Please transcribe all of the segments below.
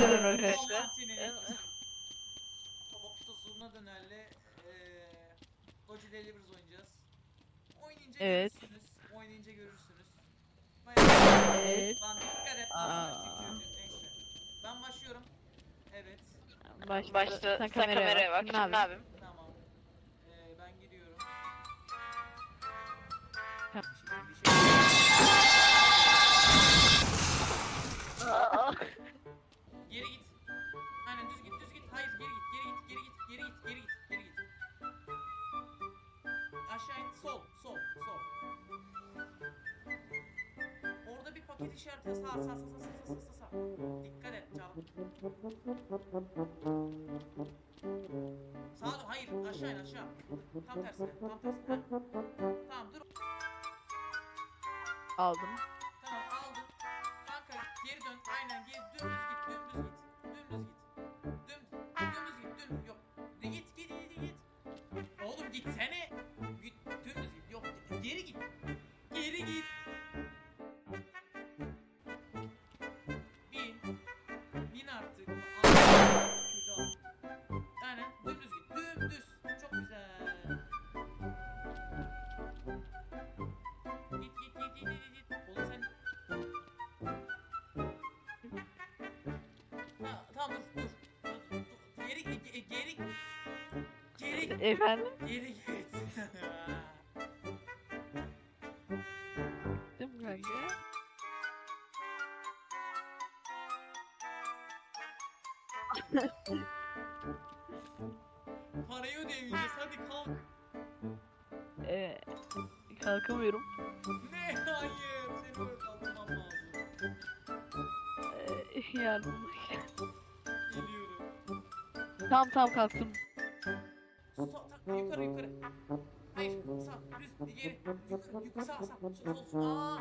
Gösterin arkadaşlar. Baba Pito Zurna Döner'le eee Godzilla 51 oynayacağız. Oynayınca Evet. görürsünüz. Oynayınca görürsünüz. Bayağı Evet. Lan dikkat et. Aa. Neyse. Ben başlıyorum. Evet. Başla, Başta sen sen kameraya bak. Şimdi ne yapayım? Tamam. Ee, ben gidiyorum. Tamam. sol, sol, sol. Orada bir paket işareti sağ, sağ, sağ, sağ, sağ, sağ, sağ. Dikkat et canım. Sağ hayır, aşağı in, aşağı. Tam tersine, tam tersine. Heh. Tamam, dur. Aldım. Tamam, aldım. Kanka geri dön, aynen geri dön. Aynen dümdüz git. Dümdüz. Çok güzel. Git git git git git git. Oğlum sen Ha, tamam dur dur. Geri ge- ge- geri geri Efendim? geri git. Parayı ödeyemeyeceğiz. Hadi kalk. Ee, kalkamıyorum. Ne? Hayır. Seni böyle kaldırmam lazım. Ee, yardım. Geliyorum. Tamam tamam kalktım. Ta- yukarı yukarı. Hayır sağ düz geri yukarı yukarı sağ sağ sol aa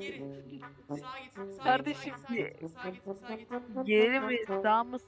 geri geri sağa git sağa Kardeşim, git sağa git sağa git sağa git sağa git Geri mi? Sağ mı?